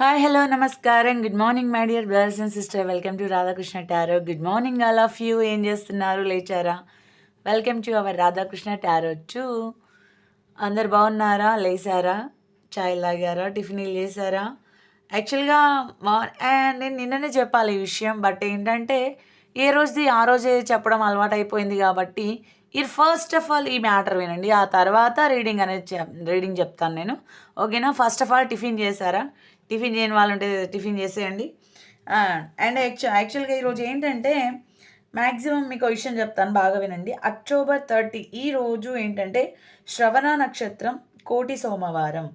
Hi hello నమస్కారం good morning my dear brothers and sister welcome to Radhakrishna tarot good morning all of you ఏం చేస్తున్నారు లేచారా? Welcome to our Radhakrishna tarot too అందరు బాగున్నారా? లేచారా? చాయ్ లాగారా టిఫిన్లు చేశారా? యాక్చువల్గా మా నేను నిన్ననే చెప్పాలి ఈ విషయం బట్ ఏంటంటే ఏ రోజుది ఆ రోజే చెప్పడం అలవాటు అయిపోయింది కాబట్టి ఇది ఫస్ట్ ఆఫ్ ఆల్ ఈ మ్యాటర్ వినండి. ఆ తర్వాత రీడింగ్ అనేది చెప్ రీడింగ్ చెప్తాను నేను. ఓకేనా ఫస్ట్ ఆఫ్ ఆల్ టిఫిన్ చేశారా? టిఫిన్ చేయని వాళ్ళు ఉంటే టిఫిన్ చేసేయండి. అండ్ యాక్చువల్ యాక్చువల్గా ఈరోజు ఏంటంటే మ్యాక్సిమం మీకు విషయం చెప్తాను బాగా వినండి. అక్టోబర్ థర్టీ ఈ రోజు ఏంటంటే శ్రవణ నక్షత్రం కోటి సోమవారం.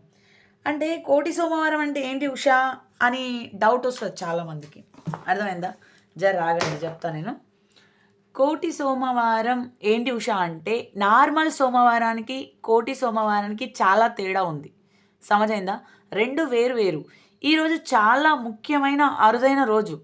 అంటే కోటి సోమవారం అంటే ఏంటి ఉషా? అని డౌట్ వస్తుంది చాలామందికి. అర్థమైందా? జర రాగండి చెప్తాను నేను. కోటి సోమవారం ఏంటి ఉషా అంటే నార్మల్ సోమవారానికి కోటి సోమవారానికి చాలా తేడా ఉంది. సమజైందా? రెండు వేరు వేరు. ఈరోజు చాలా ముఖ్యమైన అరుదైన రోజు.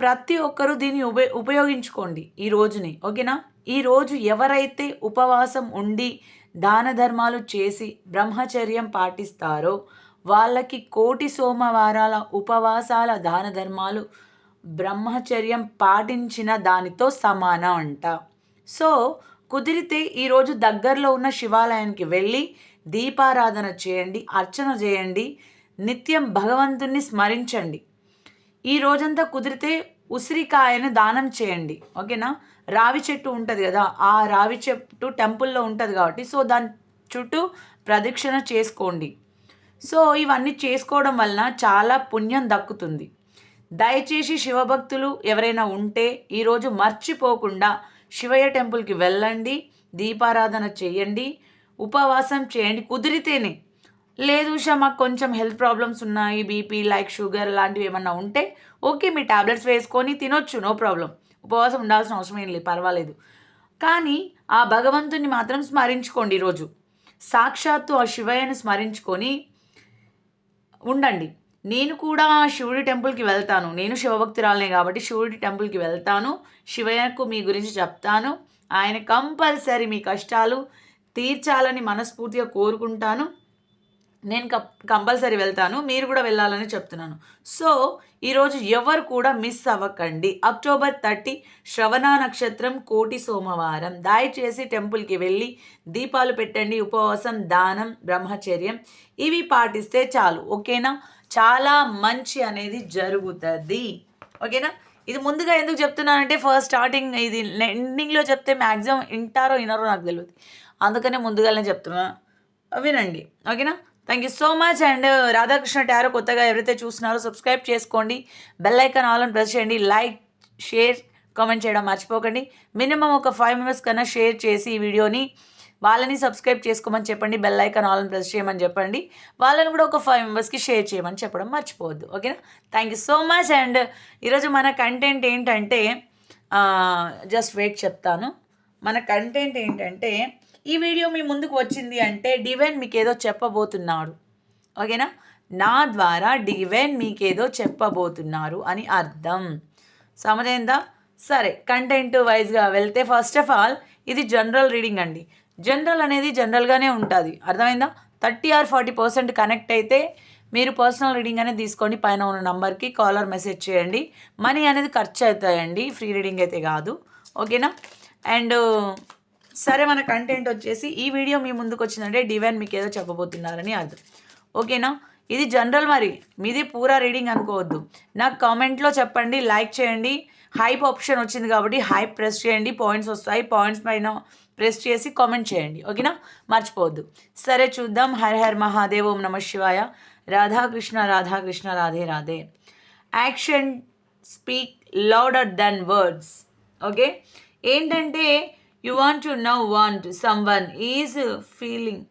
ప్రతి ఒక్కరూ దీన్ని ఉప ఉపయోగించుకోండి ఈ రోజుని ఓకేనా? ఈ రోజు ఎవరైతే ఉపవాసం ఉండి దాన ధర్మాలు చేసి బ్రహ్మచర్యం పాటిస్తారో వాళ్ళకి కోటి సోమవారాల ఉపవాసాల దాన ధర్మాలు బ్రహ్మచర్యం పాటించిన దానితో సమానం అంట. సో కుదిరితే ఈరోజు దగ్గరలో ఉన్న శివాలయానికి వెళ్ళి దీపారాధన చేయండి అర్చన చేయండి నిత్యం భగవంతుణ్ణి స్మరించండి. ఈ రోజంతా కుదిరితే ఉసిరికాయను దానం చేయండి. ఓకేనా? రావి చెట్టు ఉంటుంది కదా ఆ రావి చెట్టు టెంపుల్లో ఉంటుంది కాబట్టి సో దాని చుట్టూ ప్రదక్షిణ చేసుకోండి. సో ఇవన్నీ చేసుకోవడం వలన చాలా పుణ్యం దక్కుతుంది. దయచేసి శివభక్తులు ఎవరైనా ఉంటే ఈరోజు మర్చిపోకుండా శివయ్య టెంపుల్కి వెళ్ళండి దీపారాధన చేయండి ఉపవాసం చేయండి. కుదిరితేనే లేదు ఉషా మాకు కొంచెం హెల్త్ ప్రాబ్లమ్స్ ఉన్నాయి బీపీ లైక్ షుగర్ లాంటివి ఏమన్నా ఉంటే ఓకే మీ టాబ్లెట్స్ వేసుకొని తినొచ్చు నో ప్రాబ్లం ఉపవాసం ఉండాల్సిన అవసరం ఏం లేదు పర్వాలేదు. కానీ ఆ భగవంతుని మాత్రం స్మరించుకోండి ఈరోజు. సాక్షాత్తు ఆ శివయ్యను స్మరించుకొని ఉండండి. నేను కూడా శివుడి టెంపుల్కి వెళ్తాను. నేను శివభక్తురాలనే కాబట్టి శివుడి టెంపుల్కి వెళ్తాను. శివయ్యకు మీ గురించి చెప్తాను. ఆయన కంపల్సరీ మీ కష్టాలు తీర్చాలని మనస్ఫూర్తిగా కోరుకుంటాను. నేను కప్ కంపల్సరీ వెళ్తాను మీరు కూడా వెళ్ళాలని చెప్తున్నాను. సో ఈరోజు ఎవరు కూడా మిస్ అవ్వకండి. అక్టోబర్ థర్టీ శ్రవణ నక్షత్రం కోటి సోమవారం. దయచేసి టెంపుల్కి వెళ్ళి దీపాలు పెట్టండి. ఉపవాసం దానం బ్రహ్మచర్యం. ఇవి పాటిస్తే చాలు. ఓకేనా? చాలా మంచి అనేది జరుగుతుంది. ఓకేనా? ఇది ముందుగా ఎందుకు చెప్తున్నానంటే ఫస్ట్ స్టార్టింగ్ ఇది ఎండింగ్లో చెప్తే మ్యాక్సిమం వింటారో వినరో నాకు తెలియదు అందుకనే ముందుగానే చెప్తున్నా. వినండి. ఓకేనా? Thank you so much and Radhakrishna tarot కొత్తగా ఎవరైతే చూస్తున్నారో సబ్స్క్రైబ్ చేసుకోండి. బెల్ ఐకాన్ ఆల్ అని ప్రెస్ చేయండి. లైక్ షేర్ కామెంట్ చేయడం మర్చిపోకండి. మినిమం ఒక ఫైవ్ మెంబర్స్ కన్నా షేర్ చేసి ఈ వీడియోని వాళ్ళని సబ్స్క్రైబ్ చేసుకోమని చెప్పండి. బెల్ ఐకాన్ ఆల్ అని ప్రెస్ చేయమని చెప్పండి. వాళ్ళని కూడా ఒక ఫైవ్ మెంబర్స్కి షేర్ చేయమని చెప్పడం మర్చిపోవద్దు. ఓకేనా thank you so much and ఈరోజు మన కంటెంట్ ఏంటంటే జస్ట్ వెయిట్ చెప్తాను. మన కంటెంట్ ఏంటంటే ఈ వీడియో మీ ముందుకు వచ్చింది అంటే డివైన్ మీకు ఏదో చెప్పబోతున్నాడు. ఓకేనా? నా ద్వారా డివైన్ మీకేదో చెప్పబోతున్నారు అని అర్థం. సమజైందా? సరే కంటెంట్ వైజ్గా వెళ్తే ఫస్ట్ ఆఫ్ ఆల్ ఇది జనరల్ రీడింగ్ అండి. జనరల్ అనేది జనరల్గానే ఉంటుంది. అర్థమైందా? Thirty or forty percent connect అయితే మీరు పర్సనల్ రీడింగ్ అనేది తీసుకోండి. పైన ఉన్న నంబర్కి కాలర్ మెసేజ్ చేయండి. మనీ అనేది ఖర్చు అవుతాయండి. ఫ్రీ రీడింగ్ అయితే కాదు. ఓకేనా? అండ్ సరే మన కంటెంట్ వచ్చేసి ఈ వీడియో మీ ముందుకు వచ్చిందంటే డివైన్ మీకు ఏదో చెప్పబోతున్నారని అర్థం. ఓకేనా? ఇది జనరల్ మరి. మీది పూరా రీడింగ్ అనుకోవద్దు. నాకు కామెంట్లో చెప్పండి లైక్ చేయండి. హైప్ ఆప్షన్ వచ్చింది కాబట్టి హైప్ ప్రెస్ చేయండి. పాయింట్స్ వస్తాయి పాయింట్స్ పైన ప్రెస్ చేసి కామెంట్ చేయండి. ఓకేనా? మర్చిపోవద్దు. సరే చూద్దాం. హర్ హర్ మహాదేవ్ ఓం నమ శివాయ. Radhakrishna Radhakrishna Radhe Radhe. Action speak louder then words okay? ఏంటంటే you want to know want someone is feeling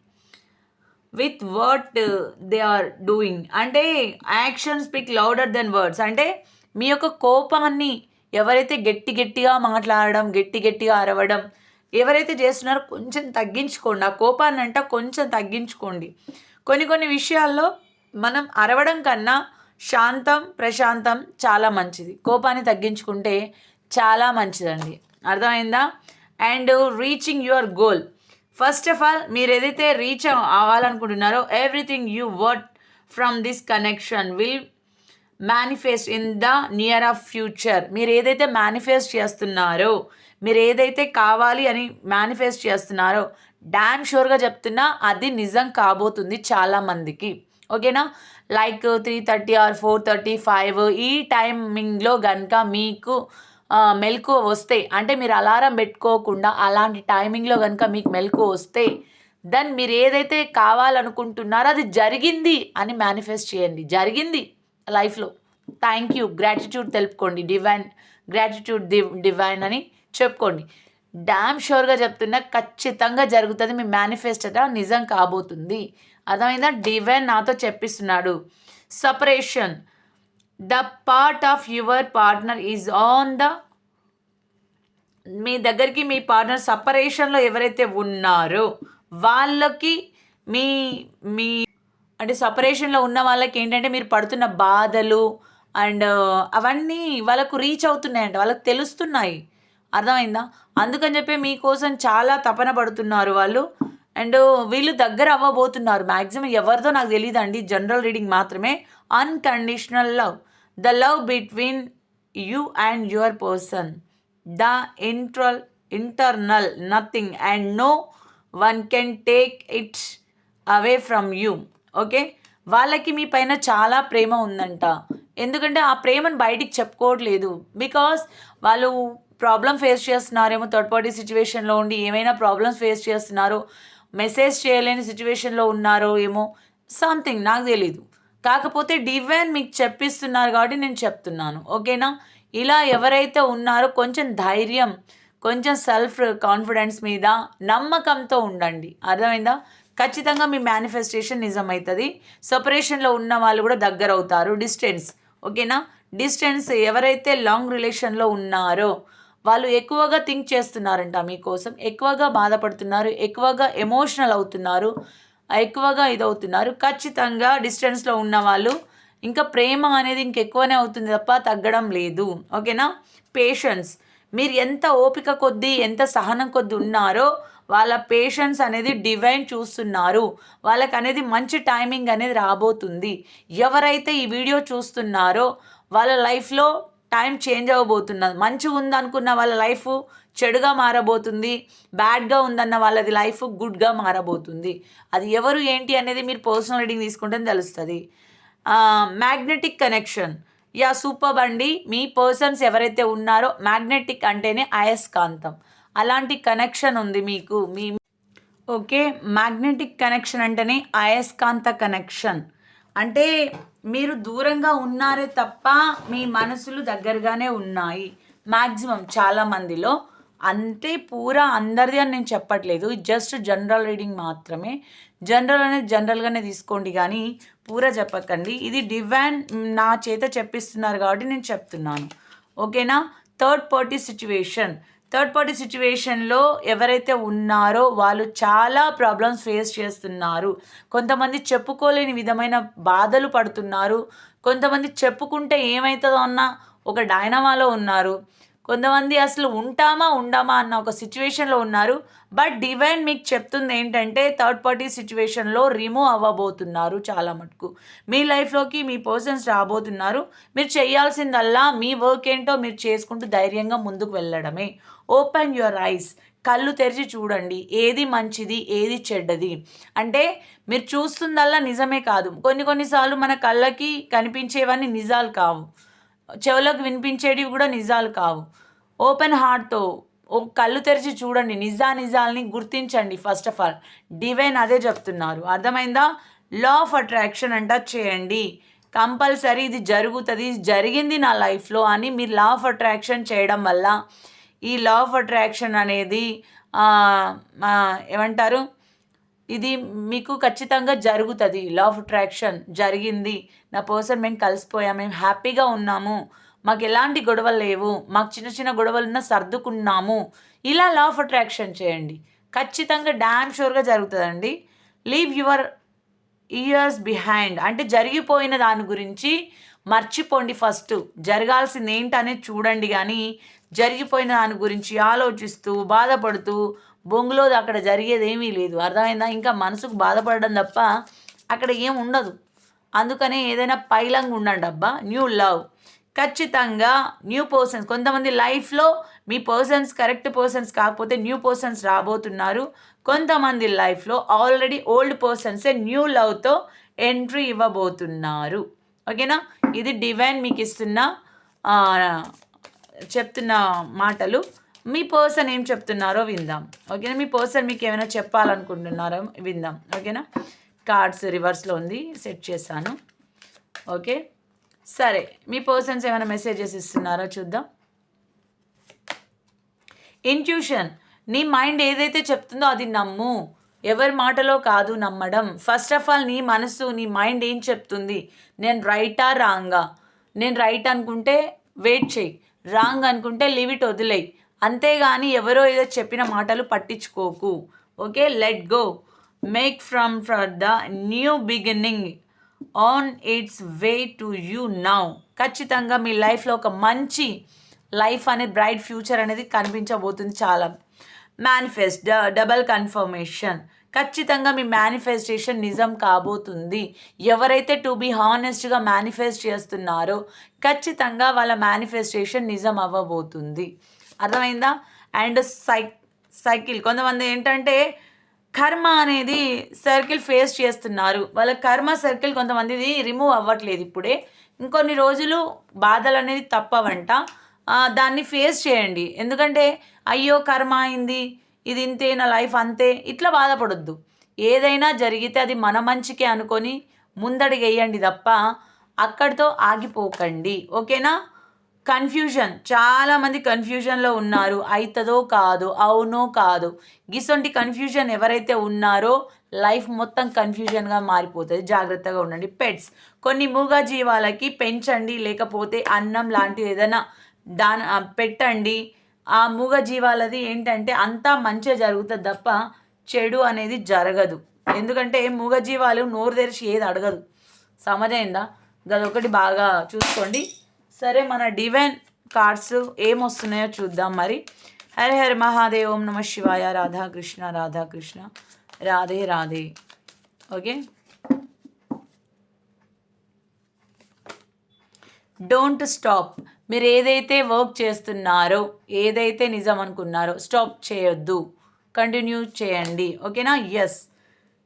with what they are doing అంటే action speak louder then words అంటే మీ యొక్క కోపాన్ని ఎవరైతే గట్టి గట్టిగా మాట్లాడడం గట్టి గట్టిగా అరవడం ఎవరైతే చేస్తున్నారో కొంచెం తగ్గించుకోండి. ఆ కోపాన్ని అంట కొంచెం తగ్గించుకోండి. కొన్ని కొన్ని విషయాల్లో మనం అరవడం కన్నా శాంతం ప్రశాంతం చాలా మంచిది. కోపాన్ని తగ్గించుకుంటే చాలా మంచిదండి. అర్థమైందా? And reaching your goal. First of all మీరు ఏదైతే reach అవ్వాలనుకుంటున్నారో everything you what from this connection will manifest in the near of future మీరు ఏదైతే మేనిఫెస్ట్ చేస్తున్నారో మీరు ఏదైతే కావాలి అని మేనిఫెస్ట్ చేస్తున్నారో డ్యామ్ షూర్గా చెప్తున్నా అది నిజం కాబోతుంది చాలామందికి. ఓకేనా? Like three thirty or four thirty five ఈ టైమింగ్లో కనుక మీకు మెలకు వస్తే అంటే మీరు అలారం పెట్టుకోకుండా అలాంటి టైమింగ్లో కనుక మీకు మెలకు వస్తే దెన్ మీరు ఏదైతే కావాలనుకుంటున్నారో అది జరిగింది అని మేనిఫెస్ట్ చేయండి. జరిగింది లైఫ్లో థ్యాంక్ యూ గ్రాటిట్యూడ్ తెలుపుకోండి. డివైన్ గ్రాటిట్యూడ్ ది డివైన్ అని చెప్పుకోండి. డ్యామ్ షూర్గా చెప్తున్నా ఖచ్చితంగా జరుగుతుంది మీ మేనిఫెస్టో నిజం కాబోతుంది. అర్థమైందా? డివైన్ నాతో చెప్పిస్తున్నాడు. Separation the part of your partner is on the మీ దగ్గరికి మీ పార్ట్నర్ సపరేషన్లో ఎవరైతే ఉన్నారో వాళ్ళకి మీ మీ అంటే సపరేషన్లో ఉన్న వాళ్ళకి ఏంటంటే మీరు పడుతున్న బాధలు అండ్ uh, అవన్నీ వాళ్ళకు రీచ్ అవుతున్నాయంట వాళ్ళకి తెలుస్తున్నాయి. అర్థమైందా? అందుకని చెప్పి మీకోసం చాలా తపన పడుతున్నారు వాళ్ళు. అండ్ వీళ్ళు దగ్గర అవ్వబోతున్నారు. మ్యాక్సిమం ఎవరిదో నాకు తెలియదండి జనరల్ రీడింగ్ మాత్రమే. Unconditional love. The love between you and your person the internal internal nothing and no one can take it away from you okay వాళ్ళకి మీ పైన చాలా ప్రేమ ఉందంట. ఎందుకంటే ఆ ప్రేమను బయటికి చెప్పుకోవట్లేదు. బికాస్ వాళ్ళు ప్రాబ్లం ఫేస్ చేస్తున్నారేమో థర్డ్ పార్టీ సిచ్యువేషన్లో ఉండి ఏమైనా ప్రాబ్లమ్స్ ఫేస్ చేస్తున్నారు మెసేజ్ చేయలేని సిచ్యువేషన్లో ఉన్నారో ఏమో సంథింగ్ నాకు తెలీదు. కాకపోతే డివైన్ మీకు చెప్పిస్తున్నారు కాబట్టి నేను చెప్తున్నాను. ఓకేనా? ఇలా ఎవరైతే ఉన్నారో కొంచెం ధైర్యం కొంచెం సెల్ఫ్ కాన్ఫిడెన్స్ మీద నమ్మకంతో ఉండండి. అర్థమైందా? ఖచ్చితంగా మీ మేనిఫెస్టేషన్ నిజమవుతుంది. సపరేషన్లో ఉన్న వాళ్ళు కూడా దగ్గర అవుతారు డిస్టెన్స్ ఓకేనా? డిస్టెన్స్ ఎవరైతే లాంగ్ రిలేషన్లో ఉన్నారో వాళ్ళు ఎక్కువగా థింక్ చేస్తున్నారంట మీకోసం. ఎక్కువగా బాధపడుతున్నారు. ఎక్కువగా ఎమోషనల్ అవుతున్నారు. ఎక్కువగా ఇదవుతున్నారు. ఖచ్చితంగా డిస్టెన్స్లో ఉన్న వాళ్ళు ఇంకా ప్రేమ అనేది ఇంకెక్కువనే అవుతుంది తప్ప తగ్గడం లేదు. ఓకేనా? పేషెన్స్ మీరు ఎంత ఓపిక కొద్దీ ఎంత సహనం కొద్దీ ఉన్నారో వాళ్ళ పేషెన్స్ అనేది డివైన్ చూస్తున్నారు. వాళ్ళకి అనేది మంచి టైమింగ్ అనేది రాబోతుంది. ఎవరైతే ఈ వీడియో చూస్తున్నారో వాళ్ళ లైఫ్లో టైం చేంజ్ అవ్వబోతున్నది. మంచిగా ఉందనుకున్న వాళ్ళ లైఫ్ చెడుగా మారబోతుంది. బ్యాడ్గా ఉందన్న వాళ్ళది లైఫ్ గుడ్గా మారబోతుంది. అది ఎవరు ఏంటి అనేది మీరు పర్సనల్ రీడింగ్ తీసుకుంటే తెలుస్తుంది. Magnetic connection. యా సూపర్ అండి మీ పర్సన్స్ ఎవరైతే ఉన్నారో మ్యాగ్నెటిక్ అంటేనే అయస్కాంతం. అలాంటి కనెక్షన్ ఉంది మీకు. మీ ఓకే మ్యాగ్నెటిక్ కనెక్షన్ అంటేనే అయస్కాంత కనెక్షన్. అంటే మీరు దూరంగా ఉన్నారే తప్ప మీ మనసులు దగ్గరగానే ఉన్నాయి. మ్యాక్సిమం చాలామందిలో అంతే పూరా అందరిది అని నేను చెప్పట్లేదు. జస్ట్ జనరల్ రీడింగ్ మాత్రమే. జనరల్ అనేది జనరల్గానే తీసుకోండి కానీ పూరా చెప్పకండి. ఇది డివైన్ నా చేత చెప్పిస్తున్నారు కాబట్టి నేను చెప్తున్నాను. ఓకేనా? Third party situation. Third party సిచ్యువేషన్లో ఎవరైతే ఉన్నారో వాళ్ళు చాలా ప్రాబ్లమ్స్ ఫేస్ చేస్తున్నారు. కొంతమంది చెప్పుకోలేని విధమైన బాధలు పడుతున్నారు. కొంతమంది చెప్పుకుంటే ఏమవుతుందో అన్న ఒక డైనమాలో ఉన్నారు. కొంతమంది అసలు ఉంటామా ఉండమా అన్న ఒక సిచ్యువేషన్లో ఉన్నారు. బట్ డివైన్ మీకు చెప్తుంది ఏంటంటే థర్డ్ పార్టీ సిచ్యువేషన్లో రిమూవ్ అవ్వబోతున్నారు చాలా మటుకు. మీ లైఫ్లోకి మీ పర్సన్స్ రాబోతున్నారు. మీరు చేయాల్సిందల్లా మీ వర్క్ ఏంటో మీరు చేసుకుంటూ ధైర్యంగా ముందుకు వెళ్ళడమే. ఓపెన్ యువర్ ఐస్ కళ్ళు తెరిచి చూడండి. ఏది మంచిది ఏది చెడ్డది. అంటే మీరు చూస్తుందల్లా నిజమే కాదు. కొన్ని కొన్నిసార్లు మన కళ్ళకి కనిపించేవన్నీ నిజాలు కావు. చెవులకు వినిపించేటివి కూడా నిజాలు కావు. ఓపెన్ హార్ట్తో ఓ కళ్ళు తెరిచి చూడండి. నిజా నిజాల్ని గుర్తించండి ఫస్ట్ ఆఫ్ ఆల్. డివైన్ అదే చెప్తున్నారు. అర్థమైందా? లా ఆఫ్ అట్రాక్షన్ అంట చేయండి. కంపల్సరీ ఇది జరుగుతుంది. జరిగింది నా లైఫ్లో అని మీరు లా ఆఫ్ అట్రాక్షన్ చేయడం వల్ల ఈ లా ఆఫ్ అట్రాక్షన్ అనేది ఏమంటారు? ఇది మీకు ఖచ్చితంగా జరుగుతుంది. లా ఆఫ్ అట్రాక్షన్ జరిగింది. నా పర్సన్ మేము కలిసిపోయాం. మేము హ్యాపీగా ఉన్నాము. మాకు ఎలాంటి గొడవలు లేవు. మాకు చిన్న చిన్న గొడవలున్నా సర్దుకున్నాము. ఇలా లా ఆఫ్ అట్రాక్షన్ చేయండి. ఖచ్చితంగా డ్యామ్ షూర్గా జరుగుతుందండి. లీవ్ యువర్ ఇయర్స్ బిహైండ్ అంటే జరిగిపోయిన దాని గురించి మర్చిపోండి ఫస్ట్ జరగాల్సింది ఏంటనేది చూడండి కానీ జరిగిపోయిన దాని గురించి ఆలోచిస్తూ బాధపడుతూ బొంగులో అక్కడ జరిగేది ఏమీ లేదు. అర్థమైందా? ఇంకా మనసుకు బాధపడడం తప్ప అక్కడ ఏం ఉండదు. అందుకనే ఏదైనా పైలంగా ఉండండి అబ్బా న్యూ లవ్. ఖచ్చితంగా న్యూ పర్సన్స్ కొంతమంది లైఫ్లో మీ పర్సన్స్ కరెక్ట్ పర్సన్స్ కాకపోతే న్యూ పర్సన్స్ రాబోతున్నారు. కొంతమంది లైఫ్లో ఆల్రెడీ ఓల్డ్ పర్సన్సే న్యూ లవ్తో ఎంట్రీ ఇవ్వబోతున్నారు. ఓకేనా? ఇది డివైన్ మీకు ఇస్తున్న చెప్తున్న మాటలు. మీ పర్సన్ ఏం చెప్తున్నారో విందాం. ఓకేనా మీ పర్సన్ మీకు ఏమైనా చెప్పాలనుకుంటున్నారో విందాం. ఓకేనా కార్డ్స్ రివర్స్లో ఉంది సెట్ చేశాను. ఓకే సరే మీ పర్సన్స్ ఏమైనా మెసేజెస్ ఇస్తున్నారో చూద్దాం. ఇంట్యూషన్ నీ మైండ్ ఏదైతే చెప్తుందో అది నమ్ము. ఎవరి మాటలో కాదు నమ్మడం. ఫస్ట్ ఆఫ్ ఆల్ నీ మనసు నీ మైండ్ ఏం చెప్తుంది? నేను రైటా రాంగా నేను రైట్ అనుకుంటే వెయిట్ చేయి. రాంగ్ అనుకుంటే లివిట్ ఇట్ వదిలేయి. అంతేగాని ఎవరో ఏదో చెప్పిన మాటలు పట్టించుకోకు. Okay? Let go. Make from for the new beginning. On its way to you now. ఖచ్చితంగా మీ లైఫ్లో ఒక మంచి లైఫ్ అనే బ్రైట్ ఫ్యూచర్ అనేది కనిపించబోతుంది చాలా. మేనిఫెస్ట్ డ డబల్ కన్ఫర్మేషన్ ఖచ్చితంగా మీ మేనిఫెస్టేషన్ నిజం కాబోతుంది. ఎవరైతే టు బీ హానెస్ట్గా మేనిఫెస్ట్ చేస్తున్నారో ఖచ్చితంగా వాళ్ళ మేనిఫెస్టేషన్ నిజం అవ్వబోతుంది. అర్థమైందా? And cy cycle. కొంతమంది ఏంటంటే కర్మ అనేది సర్కిల్ ఫేస్ చేస్తున్నారు. వాళ్ళ కర్మ సర్కిల్ కొంతమందిది రిమూవ్ అవ్వట్లేదు ఇప్పుడే. ఇంకొన్ని రోజులు బాధలు అనేది తప్పవంట. దాన్ని ఫేస్ చేయండి. ఎందుకంటే అయ్యో కర్మ అయింది. ఇది ఇంతే నా లైఫ్ అంతే. ఇట్లా బాధపడొద్దు. ఏదైనా జరిగితే అది మన మంచికే అనుకొని ముందడిగేయండి తప్ప అక్కడితో ఆగిపోకండి. ఓకేనా? కన్ఫ్యూజన్ చాలామంది కన్ఫ్యూజన్లో ఉన్నారు. అవుతుందో కాదు అవునో కాదు. గిసొంటి కన్ఫ్యూజన్ ఎవరైతే ఉన్నారో లైఫ్ మొత్తం కన్ఫ్యూజన్గా మారిపోతుంది. జాగ్రత్తగా ఉండండి. పెట్స్ కొన్ని మూగ జీవాలకి పెంచండి లేకపోతే అన్నం లాంటిది ఏదైనా దాని పెట్టండి. ఆ మూగ జీవాలది ఏంటంటే అంతా మంచిగా జరుగుతుంది తప్ప చెడు అనేది జరగదు. ఎందుకంటే మూగ జీవాలు నోరు తెరిచి ఏది అడగదు. సమజైందా? అదొకటి బాగా చూసుకోండి. సరే మన డివైన్ కార్డ్స్ ఏమొస్తున్నాయో చూద్దాం మరి. హరి హరి మహాదేవ్ ఓం నమ శివాయ Radhakrishna Radhakrishna Radhe Radhe okay? Don't stop మీరు ఏదైతే వర్క్ చేస్తున్నారో ఏదైతే నిజం అనుకున్నారో స్టాప్ చేయొద్దు. కంటిన్యూ చేయండి. ఓకేనా? ఎస్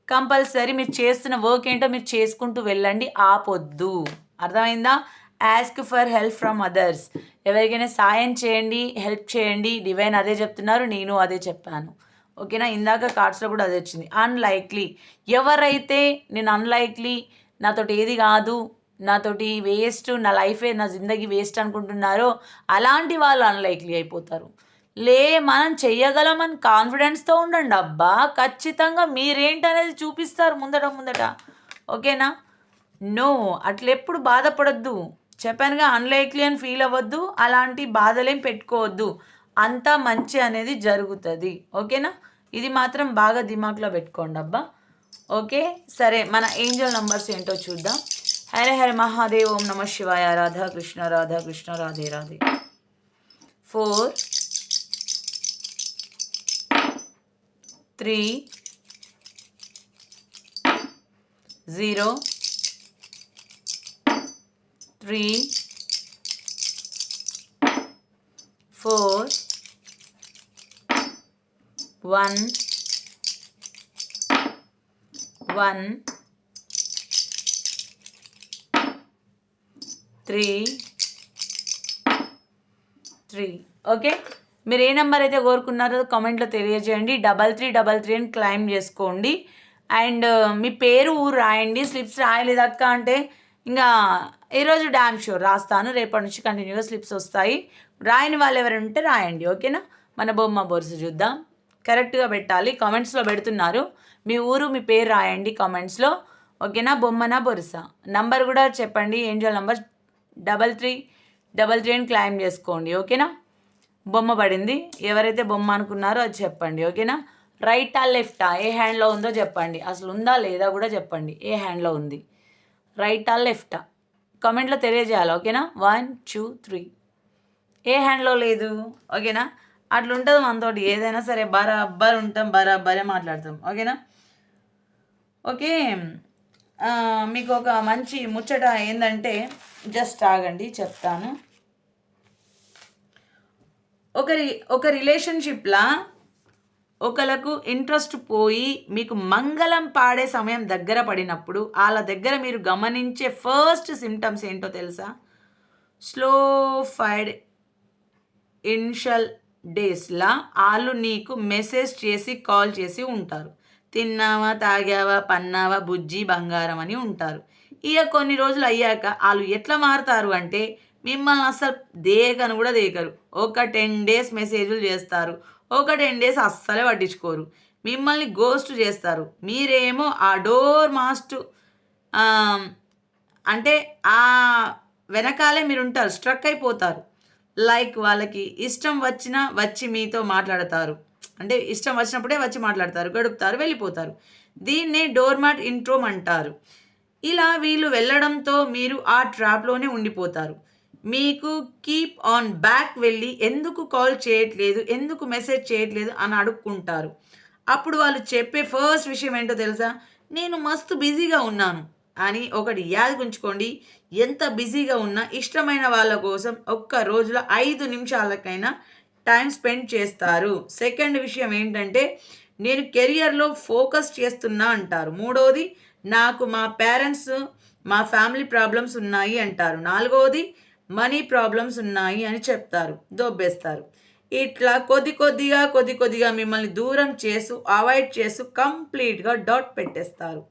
కంపల్సరీ మీరు చేస్తున్న వర్క్ ఏంటో మీరు చేసుకుంటూ వెళ్ళండి ఆపొద్దు. అర్థమైందా? Ask for help from others ఎవరికైనా సాయం చేయండి హెల్ప్ చేయండి. డివైన్ అదే చెప్తున్నారు నేను అదే చెప్పాను. ఓకేనా ఇందాక కార్డ్స్లో కూడా అదే వచ్చింది. అన్లైక్లీ ఎవరైతే నేను అన్లైక్లీ నాతోటి ఏది కాదు నాతోటి వేస్ట్ నా లైఫే నా జిందగీ వేస్ట్ అనుకుంటున్నారో అలాంటి వాళ్ళు అన్లైక్లీ అయిపోతారు. లే మనం చెయ్యగలమని కాన్ఫిడెన్స్తో ఉండండి అబ్బా. ఖచ్చితంగా మీరేంటనేది చూపిస్తారు ముందట ముందట. ఓకేనా నో? అట్లెప్పుడు బాధపడద్దు. చెప్పానుగా అన్లైక్లీ అని ఫీల్ అవ్వద్దు అలాంటి బాధలేం పెట్టుకోవద్దు. అంతా మంచి అనేది జరుగుతుంది. ఓకేనా? ఇది మాత్రం బాగా దిమాక్లో పెట్టుకోండి అబ్బా. ఓకే? సరే మన ఏంజల్ నంబర్స్ ఏంటో చూద్దాం. హర హర మహాదేవ్ ఓం నమ శివాయ Radha Krishna Radha Krishna Radhe Radhe. Four three zero three four one one three three. Okay? మీరు ఏ నెంబర్ అయితే కోరుకున్నారో కామెంట్లో తెలియజేయండి. డబల్ త్రీ డబల్ త్రీ అని క్లైమ్ చేసుకోండి. అండ్ మీ పేరు ఊరు రాయండి. స్లిప్స్ రాయలేదు అక్క అంటే ఇంకా ఈరోజు డ్యామ్ షూర్ రాస్తాను. రేపటి నుంచి కంటిన్యూగా స్లిప్స్ వస్తాయి. రాయని వాళ్ళు ఎవరైనా ఉంటే రాయండి ఓకేనా? మన బొమ్మ బొరుసు చూద్దాం. కరెక్ట్గా పెట్టాలి. కామెంట్స్లో పెడుతున్నారు. మీ ఊరు మీ పేరు రాయండి కామెంట్స్లో ఓకేనా? బొమ్మనా బొరుసా? నంబర్ కూడా చెప్పండి. Angel number double three double three అని క్లైమ్ చేసుకోండి ఓకేనా? బొమ్మ పడింది. ఎవరైతే బొమ్మ అనుకున్నారో అది చెప్పండి ఓకేనా? రైటా లెఫ్టా ఏ హ్యాండ్లో ఉందో చెప్పండి. అసలు ఉందా లేదా కూడా చెప్పండి. ఏ హ్యాండ్లో ఉంది? రైటా లెఫ్టా? కామెంట్లో తెలియజేయాలి ఓకేనా? One two three. ఏ హ్యాండ్లో లేదు ఓకేనా? అట్లా ఉంటుంది మనతోటి ఏదైనా సరే బరాబర్ ఉంటాం బరాబరే మాట్లాడతాం ఓకేనా? ఓకే మీకు ఒక మంచి ముచ్చట ఏంటంటే జస్ట్ ఆగండి చెప్తాను. ఒక రి ఒక రిలేషన్షిప్లా ఒకలకు ఇంట్రెస్ట్ పోయి మీకు మంగళం పాడే సమయం దగ్గర పడినప్పుడు వాళ్ళ దగ్గర మీరు గమనించే ఫస్ట్ సిమ్టమ్స్ ఏంటో తెలుసా? స్లో ఫైడ్ ఇన్షల్ డేస్లా వాళ్ళు నీకు మెసేజ్ చేసి కాల్ చేసి ఉంటారు. తిన్నావా తాగావా పన్నావా బుజ్జి బంగారం అని ఉంటారు. ఇక కొన్ని రోజులు అయ్యాక వాళ్ళు ఎట్లా మారుతారు అంటే మిమ్మల్ని అస్సలు దేకను కూడా దేకరు ఒక టెన్ డేస్ మెసేజ్లు చేస్తారు. ఒక టెన్ డేస్ అస్సలే పట్టించుకోరు. మిమ్మల్ని గోస్ట్ చేస్తారు. మీరేమో ఆ డోర్ మాస్ట్ అంటే ఆ వెనకాలే మీరు ఉంటారు స్ట్రక్ అయిపోతారు. లైక్ వాళ్ళకి ఇష్టం వచ్చినా వచ్చి మీతో మాట్లాడతారు. అంటే ఇష్టం వచ్చినప్పుడే వచ్చి మాట్లాడతారు. గడుపుతారు వెళ్ళిపోతారు. దీన్నే డోర్మాట్ ఇంట్రోమ్ అంటారు ఇలా వీళ్ళు వెళ్ళడంతో మీరు ఆ ట్రాప్లోనే ఉండిపోతారు. మీకు కీప్ ఆన్ బ్యాక్ వెళ్ళి ఎందుకు కాల్ చేయట్లేదు ఎందుకు మెసేజ్ చేయట్లేదు అని అడుక్కుంటారు. అప్పుడు వాళ్ళు చెప్పే ఫస్ట్ విషయం ఏంటో తెలుసా? నేను మస్తు బిజీగా ఉన్నాను అని ఒకటి యాదగుంచుకోండి ఎంత బిజీగా ఉన్నా ఇష్టమైన వాళ్ళ కోసం ఒక్క రోజులో ఐదు నిమిషాలకైనా టైం స్పెండ్ చేస్తారు. సెకండ్ విషయం ఏంటంటే నేను కెరియర్లో ఫోకస్ చేస్తున్నా అంటారు. మూడవది నాకు మా పేరెంట్స్ మా ఫ్యామిలీ ప్రాబ్లమ్స్ ఉన్నాయి అంటారు. నాలుగవది మనీ ప్రాబ్లమ్స్ ఉన్నాయి అని చెప్తారు దొబ్బేస్తారు. ఇట్లా కొద్ది కొద్దిగా కొద్ది కొద్దిగా మిమ్మల్ని దూరం చేస్తూ అవాయిడ్ చేస్తూ కంప్లీట్గా డాట్ పెట్టేస్తారు.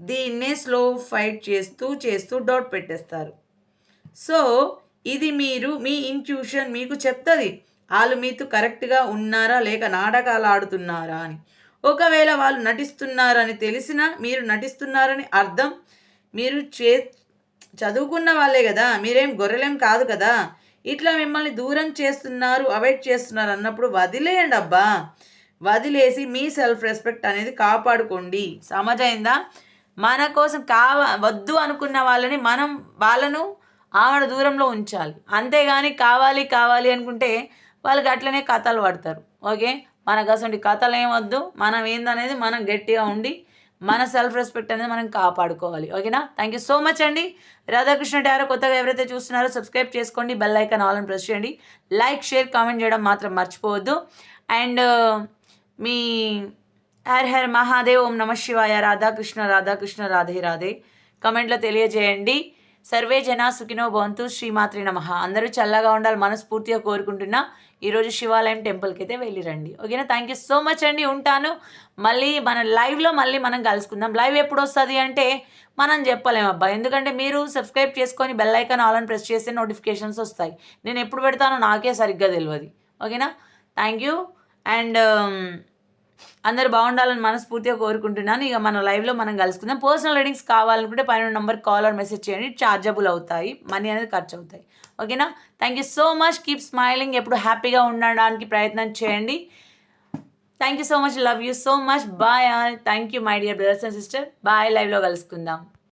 దీన్నే స్లో ఫైట్ చేస్తూ చేస్తూ డాట్ పెట్టేస్తారు. సో ఇది మీరు మీ ఇంట్యూషన్ మీకు చెప్తుంది. వాళ్ళు మీతో కరెక్ట్గా ఉన్నారా లేక నాటకాలు ఆడుతున్నారా అని. ఒకవేళ వాళ్ళు నటిస్తున్నారని తెలిసినా మీరు నటిస్తున్నారని అర్థం మీరు చే చదువుకున్న వాళ్ళే కదా మీరేం గొర్రెలేం కాదు కదా. ఇట్లా మిమ్మల్ని దూరం చేస్తున్నారు అవాయిడ్ చేస్తున్నారు అన్నప్పుడు వదిలేయండి అబ్బా. వదిలేసి మీ సెల్ఫ్ రెస్పెక్ట్ అనేది కాపాడుకోండి. సమజైందా? మన కోసం కావ వద్దు అనుకున్న వాళ్ళని మనం వాళ్ళను ఆవిడ దూరంలో ఉంచాలి. అంతేగాని కావాలి కావాలి అనుకుంటే వాళ్ళకి అట్లనే కథలు పడతారు. ఓకే? మనకు అసలు కథలు ఏం వద్దు. మనం ఏందనేది మనం గట్టిగా ఉండి మన సెల్ఫ్ రెస్పెక్ట్ అనేది మనం కాపాడుకోవాలి. ఓకేనా థ్యాంక్ యూ సో మచ్ అండి. రాధాకృష్ణ డారో కొత్తగా ఎవరైతే చూస్తున్నారో సబ్స్క్రైబ్ చేసుకోండి బెల్ ఐకాన్ ఆల్ అని ప్రెస్ చేయండి. లైక్ షేర్ కామెంట్ చేయడం మాత్రం మర్చిపోవద్దు. అండ్ uh, మీ హర్ హర్ మహాదేవ్ ఓం నమ శివాయ రాధాకృష్ణ రాధాకృష్ణ రాధే రాధే. కమెంట్లో తెలియజేయండి. సర్వే జనా సుఖినో భవంతు శ్రీమాత్రి నమ. అందరూ చల్లగా ఉండాలి మనస్ఫూర్తిగా కోరుకుంటున్నా. ఈరోజు శివాలయం టెంపుల్కి అయితే వెళ్ళిరండి. ఓకేనా? థ్యాంక్ యూ సో మచ్ అండి. ఉంటాను. మళ్ళీ మన లైవ్లో మళ్ళీ మనం కలుసుకుందాం. లైవ్ ఎప్పుడు వస్తుంది అంటే మనం చెప్పలేము అబ్బా. ఎందుకంటే మీరు సబ్స్క్రైబ్ చేసుకొని బెల్ ఐకాన్ ఆల్ అని ప్రెస్ చేస్తే నోటిఫికేషన్స్ వస్తాయి. నేను ఎప్పుడు పెడతానో నాకే సరిగ్గా తెలియదు ఓకేనా? Thank you. అండ్ అందరు బాగుండాలని మనస్ఫూర్తిగా కోరుకుంటున్నాను. ఇక మన లైవ్లో మనం కలుసుకుందాం. పర్సనల్ రీడింగ్స్ కావాలనుకుంటే పైన నెంబర్ కాల్ ఆర్ మెసేజ్ చేయండి. ఛార్జబుల్ అవుతాయి. మనీ అనేది ఖర్చు అవుతాయి ఓకేనా thank you so much keep smiling ఎప్పుడు హ్యాపీగా ఉండడానికి ప్రయత్నం చేయండి. Thank you so much love you so much bye all thank you my dear brothers and sister bye లైవ్లో కలుసుకుందాం.